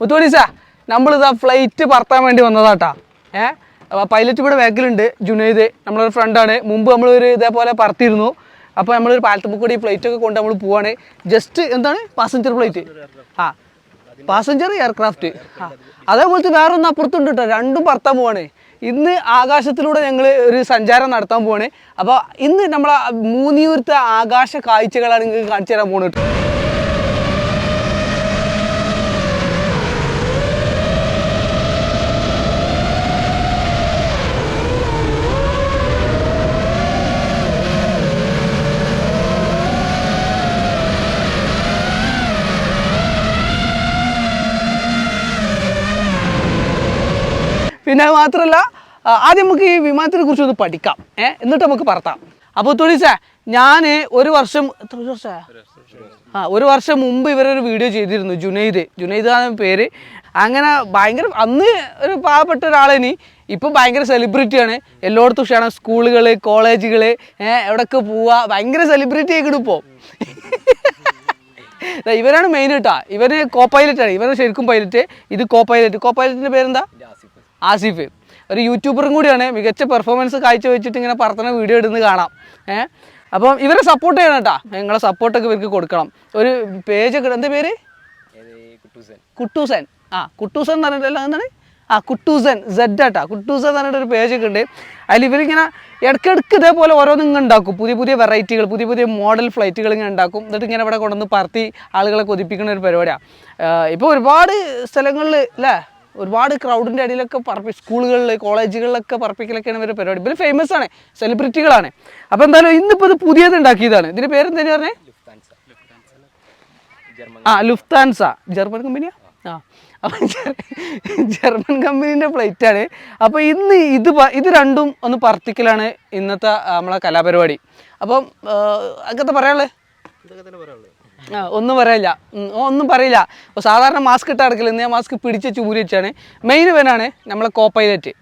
മുത്തോളീസ നമ്മളിതാ ഫ്ലൈറ്റ് പറത്താൻ വേണ്ടി വന്നതാട്ടാ. ഏ? അപ്പോൾ പൈലറ്റ് ഇവിടെ ബാക്കിലുണ്ട് ജുനൈദ്. നമ്മളൊരു ഫ്രണ്ടാണ് മുമ്പ് നമ്മളൊരു ഇതേപോലെ പറത്തിയിരുന്നു. അപ്പോൾ നമ്മളൊരു പാലത്തുമ്പോൾ കൂടി ഒക്കെ കൊണ്ട് നമ്മൾ പോവാണ്. ജസ്റ്റ് എന്താണ്? പാസഞ്ചർ ഫ്ലൈറ്റ് ആ. പാസഞ്ചർ എയർക്രാഫ്റ്റ് ആ. അതേപോലത്തെ വേറെ ഒന്ന് അപ്പുറത്തുണ്ട് കേട്ടോ. രണ്ടും പറത്താൻ പോവാണ്. ഇന്ന് ആകാശത്തിലൂടെ ഞങ്ങൾ ഒരു സഞ്ചാരം നടത്താൻ പോവാണ്. അപ്പോൾ ഇന്ന് നമ്മളെ മൂന്നിയൂരത്തെ ആകാശ കാഴ്ചകളാണ് നിങ്ങൾക്ക് കാണിച്ചു തരാൻ പോകുന്നത് പിന്നെ മാത്രമല്ല ആദ്യം നമുക്ക് ഈ വിമാനത്തിനെ കുറിച്ച് ഒന്ന് പഠിക്കാം. ഏ എന്നിട്ട് നമുക്ക് പറത്താം. അപ്പോൾ തുളിസ ഞാൻ ഒരു വർഷം എത്ര വർഷമാ ആ ഒരു വർഷം മുമ്പ് ഇവരൊരു വീഡിയോ ചെയ്തിരുന്നു ജുനൈദ്. ജുനൈദ് ആണ് പേര്. അങ്ങനെ ഭയങ്കര അന്ന് ഒരു പാവപ്പെട്ട ഒരാളേനി ഇപ്പം ഭയങ്കര സെലിബ്രിറ്റിയാണ് എല്ലായിടത്തും ക്ഷണം സ്കൂളുകൾ കോളേജുകൾ എവിടെയൊക്കെ പോവുക ഭയങ്കര സെലിബ്രിറ്റി ആയിക്കിടും ഇപ്പോൾ ഇവരാണ് മെയിൻ കേട്ടാ ഇവർ കോ പൈലറ്റാണ് ഇവന് ശരിക്കും പൈലറ്റ് ഇത് കോ പൈലറ്റ് കോ പൈലറ്റിന്റെ പേരെന്താ? ആസിഫ്. ഒരു യൂട്യൂബറും കൂടിയാണ്. മികച്ച പെർഫോമൻസ് കാഴ്ചവെച്ചിട്ട് ഇങ്ങനെ പറത്തുന്ന വീഡിയോ ഇടുന്നത് കാണാം. ഏഹ് അപ്പം ഇവരെ സപ്പോർട്ട് ചെയ്യണം കേട്ടാ നിങ്ങളെ സപ്പോർട്ടൊക്കെ ഇവർക്ക് കൊടുക്കണം. ഒരു പേജൊക്കെ എന്താ പേര്? കുട്ടൂസൻ. ആ കുട്ടൂസൻ എന്ന് പറഞ്ഞിട്ടല്ല എന്താണ്? ആ കുട്ടൂസൻ സെഡ് ആട്ടാ. കുട്ടൂസൻ എന്ന് ഒരു പേജൊക്കെ ഉണ്ട്. അതിൽ ഇവരിങ്ങനെ ഇടയ്ക്കിടയ്ക്ക് ഇതേപോലെ ഓരോന്നും ഇങ്ങനെ ഉണ്ടാക്കും. പുതിയ പുതിയ വെറൈറ്റികൾ പുതിയ പുതിയ മോഡൽ ഫ്ലൈറ്റുകൾ ഇങ്ങനെ ഉണ്ടാക്കും. എന്നിട്ട് ഇങ്ങനെ ഇവിടെ കൊണ്ടുവന്ന് പറത്തി ആളുകളെ കൊതിപ്പിക്കുന്ന ഒരു പരിപാടിയാണ് ഇപ്പോൾ ഒരുപാട് സ്ഥലങ്ങളിൽ അല്ലേ ഒരുപാട് ക്രൗഡിന്റെ ഇടയിലൊക്കെ പറപ്പി സ്കൂളുകളിൽ കോളേജുകളിലൊക്കെ പറപ്പിക്കലൊക്കെയാണ് ഇവരുടെ പരിപാടി. ഇവർ ഫേമസ് ആണ് സെലിബ്രിറ്റികളാണ് അപ്പോൾ എന്തായാലും ഇന്നിപ്പോൾ ഇത് പുതിയത് ഉണ്ടാക്കിയതാണ്. ഇതിന്റെ പേരെന്താ പറഞ്ഞേ? ആ ലുഫ്താൻസ ജർമ്മൻ കമ്പനിയാ ആ? അപ്പം ജർമ്മൻ കമ്പനീന്റെ ആണ്. അപ്പോൾ ഇന്ന് ഇത് ഇത് രണ്ടും ഒന്ന് പറത്തിക്കലാണ് ഇന്നത്തെ നമ്മളെ കലാപരിപാടി. അപ്പം അങ്ങനത്തെ പറയാനുള്ളത് ഒന്നും പറയില്ല. ഒന്നും പറയില്ല. സാധാരണ മാസ്ക് ഇട്ട് അടക്കില്ല ഇന്ന് ഞാൻ മാസ്ക് പിടിച്ച് ചൂരി വെച്ചാണ്. മെയിൻ ഇവനാണ് നമ്മളെ കോ പൈലറ്റ്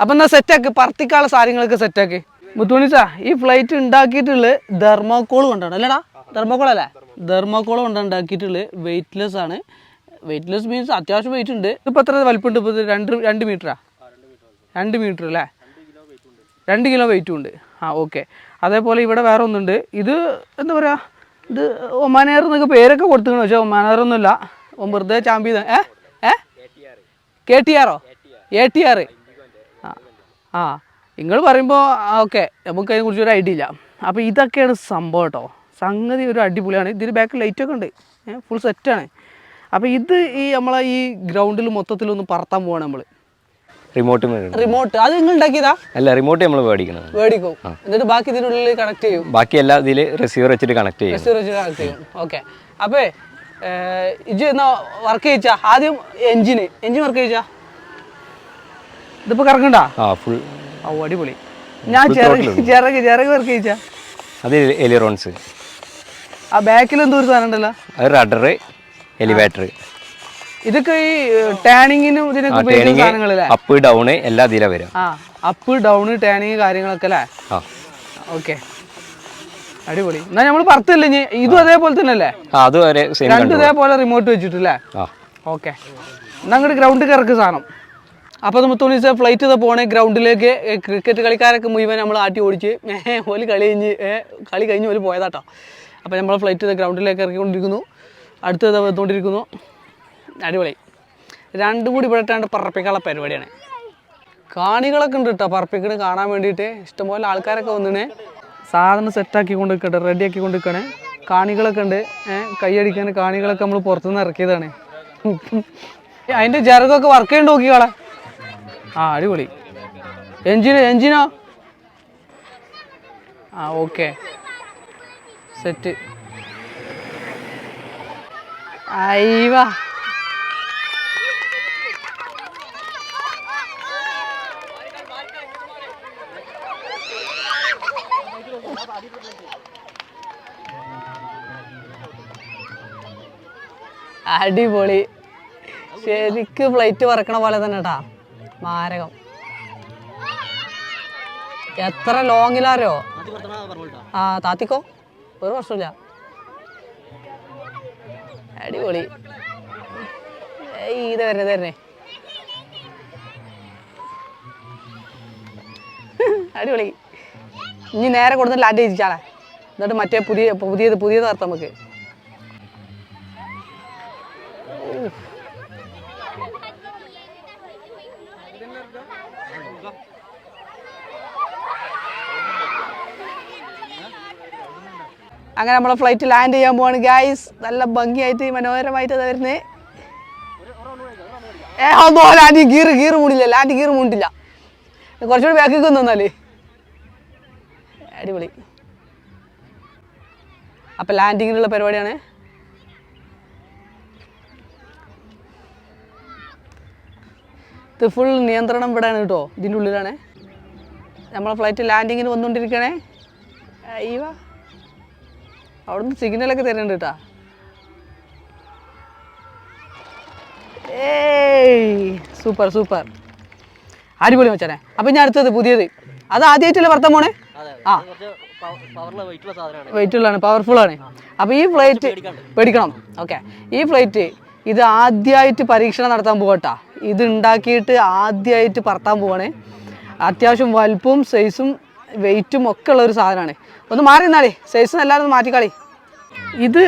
അപ്പം എന്നാൽ സെറ്റാക്ക് പറത്തിക്കാനുള്ള സാധനങ്ങളൊക്കെ സെറ്റാക്ക് മുത്തുമണിച്ച ഈ ഫ്ലൈറ്റ് ഉണ്ടാക്കിയിട്ടുള്ളത് ധർമ്മോക്കോൾ കൊണ്ടാണ്. അല്ലേടാ? ധർമ്മോക്കോൾ അല്ലേ? ധർമ്മോക്കോൾ കൊണ്ടാണ് ഉണ്ടാക്കിയിട്ടുള്ളത് വെയിറ്റ്ലെസ് ആണ്. വെയിറ്റ്ലെസ് മീൻസ് അത്യാവശ്യം വെയിറ്റ് ഉണ്ട്. ഇപ്പോൾ എത്ര വലിപ്പമുണ്ട് ഇപ്പോൾ രണ്ട് രണ്ട് മീറ്ററാ രണ്ട് മീറ്റർ അല്ലേ? രണ്ട് കിലോ വെയിറ്റും ഉണ്ട്. ആ ഓക്കെ അതേപോലെ ഇവിടെ വേറെ ഒന്നുണ്ട്. ഇത് എന്താ പറയുക ഇത് ഒമാനേർ എന്നൊക്കെ പേരൊക്കെ കൊടുത്തിരുന്നു പക്ഷേ ഒമാനേറൊന്നുമില്ല. ഒന്നുമില്ല വെറുതെ ചാമ്പി ഏ? ഏ കെ ടി ആറോ. A T R. ആ ആ. നിങ്ങൾ പറയുമ്പോൾ ഓക്കെ നമുക്ക് അതിനെക്കുറിച്ച് ഒരു ഐഡിയ ഇല്ല. അപ്പോൾ ഇതൊക്കെയാണ് സംഭവം കേട്ടോ സംഗതി ഒരു അടിപൊളിയാണ്. ഇതിന് ബാക്കിൽ ലൈറ്റൊക്കെ ഉണ്ട്. ഫുൾ സെറ്റാണ് അപ്പോൾ ഇത് ഈ നമ്മളെ ഈ ഗ്രൗണ്ടിൽ മൊത്തത്തിലൊന്ന് പറത്താൻ പോവാണ് നമ്മൾ റിമോട്ട് റിമോട്ട് അത് നിങ്ങൾ ഉണ്ടാക്കിയതാ? അല്ല റിമോട്ട് നമ്മൾ മേടിക്കണം. മേടിക്കും. എന്നിട്ട് ബാക്കി ഇതിനുള്ളിൽ കണക്ട് ചെയ്യും. ബാക്കി എല്ലാ ഇതിൽ റിസീവർ വെച്ചിട്ട് കണക്ട് ചെയ്യും. റിസീവർ വെച്ചിട്ട് കണക്ട് ചെയ്യും. ഓക്കെ അപ്പേ ഇജു എന്നാ വർക്ക് ചെയ്യിച്ചാ? ആദ്യം എഞ്ചിന് എഞ്ചിൻ വർക്ക് ചെയ്യിച്ചാ? ഇതിപ്പോ കറങ്ങണ്ടാ? ആ ഫുൾ അടിപൊളി. ഞാൻ ചിറക് ചിറക് വർക്ക് ചെയ്യിച്ചാ? അത് എലിറോൺസ് ആ ബാക്കിൽ എന്തോ ഒരു സാധനം ഉണ്ടല്ലോ. അത് റഡർ എലിവേറ്റർ ഇതൊക്കെ ഈ ടാനിങ്ങിനും ഇതിനൊക്കെ ഉപയോഗിക്കുന്ന സാധനങ്ങളല്ലേ? അപ്പ് ഡൗൺ എല്ലാ ഇതിലാ വരും. ആ അപ്പ് ഡൗൺ ടാനിങ് കാര്യങ്ങളൊക്കെ അല്ലേ? ഓക്കെ. അടിപൊളി. എന്നാ നമ്മൾ പറത്തില്ല ഇനി? ഇതും അതേപോലെ തന്നെ അല്ലേ അതുവരെ അത് രണ്ടും ഇതേപോലെ റിമോട്ട് വെച്ചിട്ടില്ലേ? ഓക്കെ. എന്നാ അങ്ങോട്ട് ഗ്രൗണ്ടിൽ കിറക്ക് സാധനം. അപ്പോൾ നമ്മൾ തുണിച്ച ഫ്ലൈറ്റ് ഇതാ പോണേ. ഗ്രൗണ്ടിലേക്ക് ക്രിക്കറ്റ് കളിക്കാരൊക്കെ മുഴുവൻ നമ്മൾ ആട്ടി ഓടിച്ച് ഓൽ കളി കഴിഞ്ഞ് കളി കഴിഞ്ഞ് ഓൽ പോയതാട്ടോ. അപ്പോൾ നമ്മൾ ഫ്ലൈറ്റ് ഇതാ ഗ്രൗണ്ടിലേക്ക് ഇറക്കിക്കൊണ്ടിരിക്കുന്നു. അടുത്തത് ഇതാ വന്നുകൊണ്ടിരിക്കുന്നു അടിപൊളി. രണ്ടും കൂടി ഇവിടെ ഇട്ടാണ്ട് പറപ്പിക്കാനുള്ള പരിപാടിയാണ്. കാണികളൊക്കെ ഉണ്ട് കേട്ടോ പറപ്പിക്കണ് കാണാൻ വേണ്ടിയിട്ട്. ഇഷ്ടംപോലെ ആൾക്കാരൊക്കെ വന്നിന് സാധനം സെറ്റാക്കി കൊണ്ട് നിൽക്കട്ടെ റെഡി ആക്കി കൊണ്ട് നിൽക്കണേ കാണികളൊക്കെ ഉണ്ട്. കൈയടിക്കാൻ കാണികളൊക്കെ നമ്മൾ പുറത്തുനിന്ന് ഇറക്കിയതാണ്. അതിന്റെ ജറകൊക്കെ വർക്ക് ചെയ്യണ്ട് നോക്കിക്കാളെ ആ അടിപൊളി. എഞ്ചിന് എഞ്ചിനോ? ആ ഓക്കെ സെറ്റ് അയ്യവാ അടിപൊളി. ശരിക്ക് പ്ലേറ്റ് പറക്കണ പോലെ തന്നെ കേട്ടാ മാരകം. എത്ര ലോങ്ങിലാരോ ആ താത്തിക്കോ? ഒരു വർഷമില്ല അടിപൊളി. ഇത് വരണേ തരണേ അടിപൊളി. ഇനി നേരെ കൊടുത്തിട്ട് ലാൻഡ് ചെയ്യിച്ചാളെ എന്നിട്ട് മറ്റേ പുതിയ പുതിയത് പുതിയത് നമുക്ക്. അങ്ങനെ നമ്മളെ ഫ്ലൈറ്റ് ലാൻഡ് ചെയ്യാൻ പോവാണ് ഗായ്സ് നല്ല ഭംഗിയായിട്ട് മനോഹരമായിട്ട് വരുന്നത് ഏ അതോ ലാൻഡ് ഗീർ ഗീർ മൂടില്ല ലാൻഡ് ഗീർ മൂണ്ടില്ല കുറച്ചുകൂടി ബാക്കിക്ക് നിന്നാൽ അടിപൊളി. അപ്പം ലാൻഡിങ്ങിനുള്ള പരിപാടിയാണ്. ഇത് ഫുൾ നിയന്ത്രണം ഇവിടെയാണ് കേട്ടോ ഇതിന്റെ ഉള്ളിലാണ്. നമ്മളെ ഫ്ലൈറ്റ് ലാൻഡിങ്ങിന് വന്നുകൊണ്ടിരിക്കണേ. അയ്യോ അവിടുന്ന് സിഗ്നലൊക്കെ തരണ്ട് കേട്ടാ ഏയ് സൂപ്പർ സൂപ്പർ അടിപൊളി മച്ചാനെ. അപ്പം ഞാൻ അടുത്തത് പുതിയത്. അത് ആദ്യമായിട്ടല്ലേ വർത്താൻ പോണേ ആ. വെയിറ്റ് ഉള്ളതാണ് പവർഫുൾ ആണ്. അപ്പോൾ ഈ ഫ്ലൈറ്റ് പേടിക്കണം. ഓക്കെ ഈ ഫ്ലൈറ്റ് ഇത് ആദ്യമായിട്ട് പരീക്ഷണം നടത്താൻ പോകട്ടാ ഇത് ഉണ്ടാക്കിയിട്ട് ആദ്യമായിട്ട് പറത്താൻ പോവാണ്. അത്യാവശ്യം വലുപ്പവും സൈസും വെയിറ്റും ഒക്കെ ഉള്ള ഒരു സാധനമാണ്. ഒന്ന് മാറി നിന്നാളി സൈസ് എല്ലാവരും മാറ്റിക്കളി. ഇത്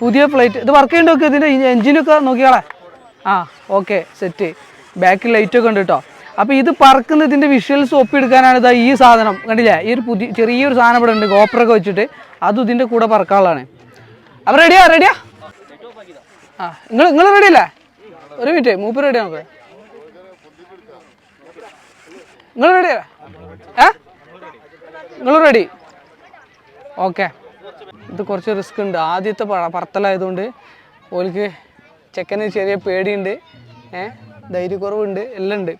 പുതിയ പ്ലേറ്റ് ഇത് വർക്ക് ചെയ്യേണ്ടി നോക്കി ഇതിന്റെ എഞ്ചിനൊക്കെ നോക്കിയാളെ ആ ഓക്കെ സെറ്റ് ബാക്കിൽ ലൈറ്റൊക്കെ ഉണ്ട് കേട്ടോ അപ്പോൾ ഇത് പറക്കുന്ന ഇതിന്റെ വിഷ്വൽസ് ഒപ്പിയെടുക്കാനാണ് ഇതാ ഈ സാധനം. കണ്ടില്ലേ? ഈ ഒരു പുതിയ ചെറിയൊരു സാധനം ഇവിടെ ഉണ്ട് ഗോപ്പറൊക്കെ വെച്ചിട്ട്. അതും ഇതിന്റെ കൂടെ പറക്കാനുള്ളതാണ് അപ്പോൾ റെഡിയാ റെഡിയാ ആ നിങ്ങൾ നിങ്ങൾ റെഡി അല്ലേ? ഒരു മിനിറ്റ് മൂപ്പ് റെഡിയാണ് നിങ്ങൾ റെഡിയാ ഏ? നിങ്ങൾ റെഡി ഓക്കെ ഇത് കുറച്ച് റിസ്ക് ഉണ്ട്. ആദ്യത്തെ പറത്തലായതുകൊണ്ട് ഓൽക്ക് ചെക്കന് ചെറിയ പേടിയുണ്ട്. ഏ ധൈര്യക്കുറവുണ്ട്. എല്ലാം ഉണ്ട്.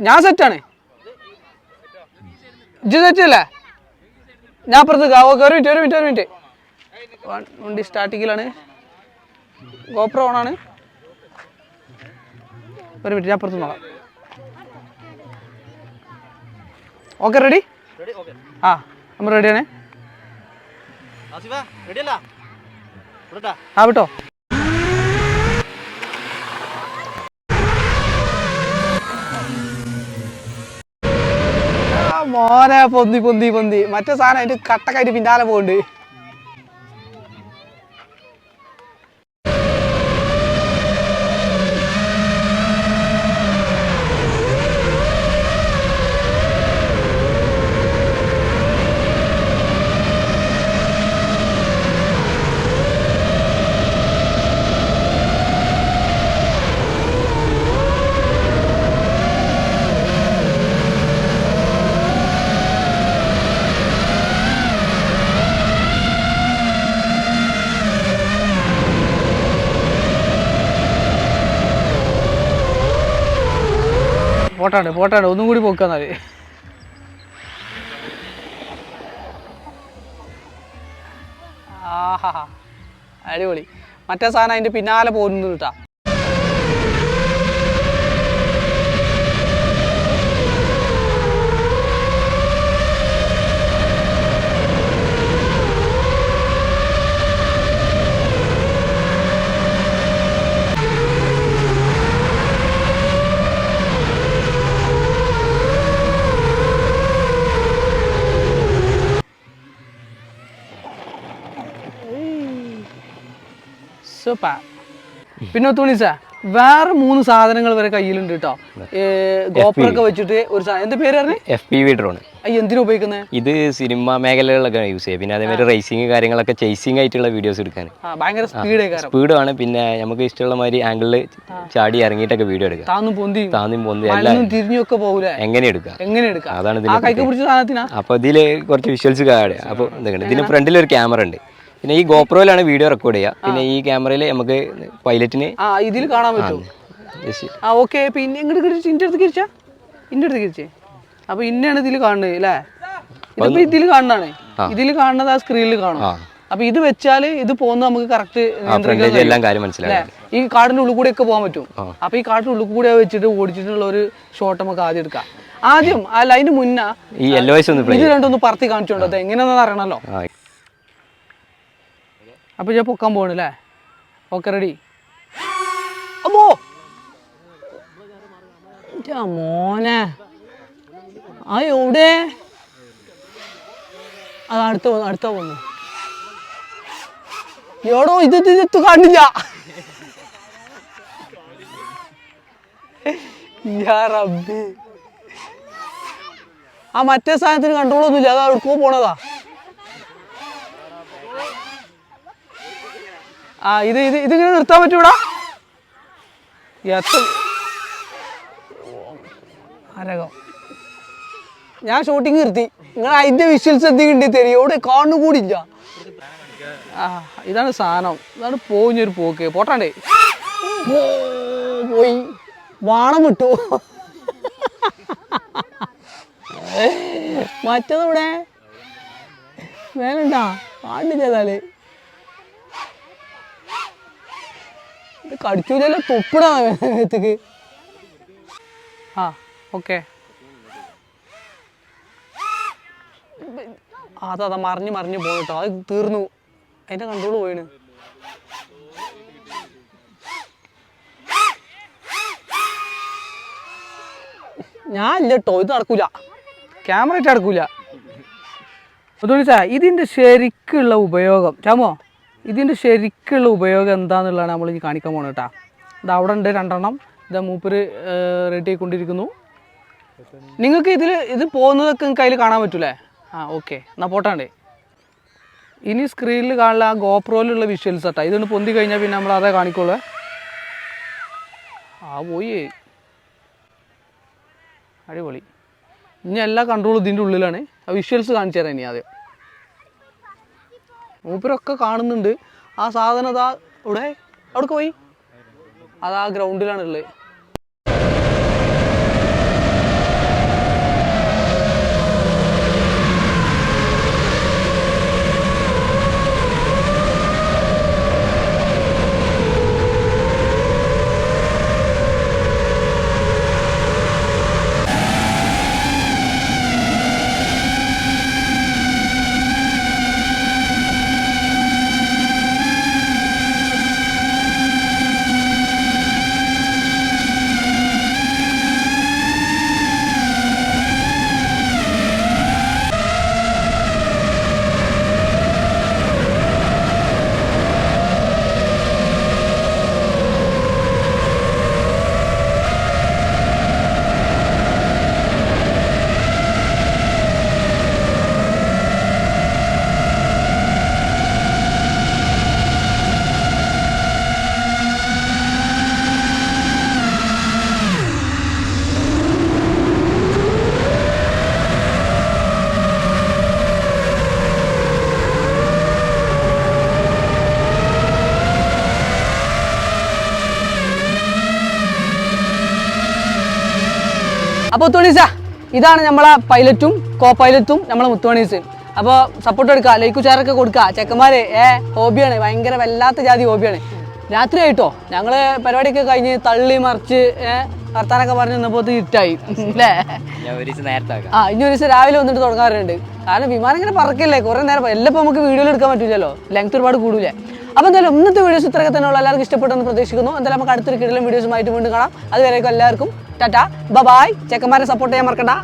ഞാൻ സെറ്റാണ് ഇജ്ജ് സെറ്റ് അല്ലേ? ഞാൻ അപ്പുറത്ത് ഓക്കെ ഒരു മിനിറ്റ് ഒരു മിനിറ്റ് ഒരു മിനിറ്റ് വണ്ടി സ്റ്റാർട്ടിങ്ങിലാണ് ഗോപ്രോ ഓണാണ് ഒരു മിനിറ്റ് ഞാൻ അപ്പുറത്ത് നോക്കാം ഓക്കെ റെഡി ആ നമ്മൾ റെഡിയാണേ ആ വിട്ടോ. മോനെ പൊന്തി പൊന്തി പൊന്തി. മറ്റേ സാധനം അതിന്റെ കട്ടക്കായിട്ട് പിന്നാലെ പോകുന്നുണ്ട് പോട്ടാണ്ട് പോട്ടാണ്ട് ഒന്നും കൂടി പോക്കാന്നാൽ ആഹാ. അടിപൊളി. മറ്റേ സാധനം അതിന്റെ പിന്നാലെ പോകുന്നു കേട്ടാ. സൂപ്പർ പിന്നെ തുണിസാ വേറെ മൂന്ന് സാധനങ്ങൾ വരെ കയ്യിലുണ്ട് കേട്ടോ ഗോപ്പറൊക്കെ വെച്ചിട്ട് ഒരു സാധനം എന്താ പേര് പറഞ്ഞു? എഫ് പി വി ഡ്രോൺ എന്തിനാ ഉപയോഗിക്കുന്നത് ഇത് സിനിമ മേഖലകളിലൊക്കെ യൂസ് ചെയ്യുക പിന്നെ അതേമാതിരി റേസിംഗ് കാര്യങ്ങളൊക്കെ ചേസിംഗ് ആയിട്ടുള്ള വീഡിയോസ് എടുക്കാൻ ഭയങ്കര സ്പീഡേ സ്പീഡാണ് പിന്നെ നമുക്ക് ഇഷ്ടമുള്ള മാതിരി ആംഗിളിൽ ചാടി ഇറങ്ങിയിട്ടൊക്കെ വീഡിയോ എടുക്കാം. താന്നും പൊന്തി താന്നും പൊന്തി എല്ലാം തിരിഞ്ഞൊക്കെ എങ്ങനെ എടുക്കാം? എങ്ങനെ അതാണ് ആ ഇതിൽ കുറച്ച് വിഷ്വൽസ് കാണുക എന്തൊക്കെയാണ് ഇതിന് ഫ്രണ്ടിൽ ഒരു ക്യാമറ ഉണ്ട്. പിന്നെ ഈ ഗോപ്രോയിലാണ് വീഡിയോ റെക്കോർഡ് ചെയ്യുക. പിന്നെ ഈ ക്യാമറയിൽ നമുക്ക് പൈലറ്റിന് ആ ഇതിൽ കാണാൻ പറ്റും. ആ ഓക്കെ പിന്നെ ഇങ്ങോട്ട് കിടിച്ച് ഇന്റെ അടുത്ത് കിരിച്ചാ ഇന്റെ അടുത്ത് കിരിച്ചേ അപ്പൊ ഇന്നാണ് ഇതിൽ കാണുന്നത് അല്ലേ ഇതിപ്പോ ഇതിൽ കാണുന്നതാണ്. ഇതിൽ കാണുന്നത് ആ സ്ക്രീനിൽ കാണും. ആ. അപ്പൊ ഇത് വെച്ചാൽ ഇത് പോകുന്ന നമുക്ക് കറക്റ്റ് ആ എല്ലാം ഈ കാടിന്റെ ഉള്ളിൽ കൂടെ ഒക്കെ പോകാൻ പറ്റും. അപ്പൊ ഈ കാടിന്റെ ഉള്ളിൽ കൂടെ വെച്ചിട്ട് ഓടിച്ചിട്ടുള്ള ഒരു ഷോട്ട് നമുക്ക് ആദ്യം എടുക്കാം. ആദ്യം അല്ല അതിന് മുന്നേ ഇത് രണ്ടൊന്ന് പറത്തി കാണിച്ചോണ്ട് അത് എങ്ങനെയാണെന്ന് അറിയണല്ലോ. ആ. അപ്പോൾ ഞാൻ പൊക്കാൻ പോകണല്ലേ ഓക്കെ റെഡി അമ്മോ! മോനെ. ആ എവിടെ? അത് അടുത്ത അടുത്ത പോന്നു എവിടോ ഇത് ഇത് കാണില്ല ആ മറ്റേ സാധനത്തിന് കൺട്രോൾ ഒന്നുമില്ല. അത് എടുക്കുമ്പോൾ പോണതാ. ആ ഇത് ഇത് ഇതിങ്ങനെ നിർത്താൻ പറ്റൂടാ? എത്ര അരകം ഞാൻ ഷൂട്ടിങ് നിർത്തി. നിങ്ങൾ അതിന്റെ വിഷ്വൽസ് എന്തെങ്കിലും തരും. ഇവിടെ കാണു കൂടില്ല ആ ഇതാണ് സാധനം. ഇതാണ് പോഞ്ഞൊരു പോക്ക്. പോട്ടാണ്ടേ. പോയി. വാണം വിട്ടു. മറ്റതെവിടെ? വേനണ്ടാ പാണ്ടി ചെയ്താൽ ഇത് കടിച്ചൂലല്ലോ തൊപ്പിടാ മേത്തേക്ക് ആ ഓക്കെ. അതാ അതാ മറിഞ്ഞ് മറിഞ്ഞ് പോയിട്ടോ അത് തീർന്നു. അതിന്റെ കൺട്രോൾ പോയിന് ഞാൻ ഇല്ല കേട്ടോ ഇത് നടക്കൂല. ക്യാമറ ഇട്ട് നടക്കൂല. അതുകൊണ്ട് ഇതിന്റെ ശരിക്കുള്ള ഉപയോഗം. ചാമോ? ഇതിന്റെ ശരിക്കുള്ള ഉപയോഗം എന്താണെന്നുള്ളതാണ് നമ്മൾ ഇനി കാണിക്കാൻ പോകണം കേട്ടോ. ഇത് അവിടെ ഉണ്ട് രണ്ടെണ്ണം. ഇത് മൂപ്പര് റെഡി ആയിക്കൊണ്ടിരിക്കുന്നു. നിങ്ങൾക്ക് ഇതിൽ ഇത് പോകുന്നതൊക്കെ നിങ്ങൾക്ക് അതിൽ കാണാൻ പറ്റൂലേ? ആ ഓക്കെ എന്നാൽ പോട്ടാണ്ടേ. ഇനി സ്ക്രീനിൽ കാണുന്ന ആ ഗോപ്രോയിലുള്ള വിഷ്വൽസ് കേട്ടോ ഇതൊന്ന് പൊന്തി കഴിഞ്ഞാൽ പിന്നെ നമ്മൾ അതേ കാണിക്കുള്ളൂ. ആ പോയി. അടിപൊളി. ഇനി എല്ലാ കൺട്രോളും ഇതിന്റെ ഉള്ളിലാണ്. ആ വിഷ്വൽസ് കാണിച്ചു തരാം ഇനി ആദ്യം. മൂപ്പരൊക്കെ കാണുന്നുണ്ട്. ആ സാധനം അതാ ഇവിടെ അവിടെ പോയി. അതാ ഗ്രൗണ്ടിലാണുള്ളത് അപ്പോൾ തുണീസ ഇതാണ് നമ്മളെ പൈലറ്റും കോ പൈലറ്റും നമ്മളെ മുത്തുവണീസും അപ്പോൾ സപ്പോർട്ട് എടുക്കുക ലൈക്കു ചേറൊക്കെ കൊടുക്കുക ചെക്കന്മാർ ഏ ഹോബിയാണ് ഭയങ്കര വല്ലാത്ത ജാതി ഹോബിയാണ് രാത്രി ആയിട്ടോ? ഞങ്ങൾ പരിപാടിയൊക്കെ കഴിഞ്ഞ് തള്ളി മറിച്ച് ഭർത്താനൊക്കെ വർത്താനൊക്കെ പറഞ്ഞ് നിന്നപ്പോൾ ഇരുട്ടായി അല്ലേ? ആ ഇനി ഒരു ദിവസം രാവിലെ വന്നിട്ട് തുടങ്ങാറുണ്ട്. കാരണം വിമാനം ഇങ്ങനെ പറക്കില്ലേ? കുറെ നേരം എല്ലാം നമുക്ക് വീഡിയോയിൽ എടുക്കാൻ പറ്റില്ലല്ലോ ലെങ്ത് ഒരുപാട് കൂടില്ലേ അപ്പോൾ എന്തായാലും ഇന്നത്തെ വീഡിയോസ് ഇത്രയൊക്കെ തന്നെയുള്ള എല്ലാവർക്കും ഇഷ്ടപ്പെട്ടെന്ന് പ്രതീക്ഷിക്കുന്നു. എന്തായാലും നമുക്ക് അടുത്തൊരു കിടലും വീഡിയോസുമായിട്ട് വീണ്ടും കാണാം. അതുവരേക്കും എല്ലാവർക്കും ടാറ്റ. ബബായ് ചെക്കന്മാരെ സപ്പോർട്ട് ചെയ്യാൻ മറക്കണ്ട.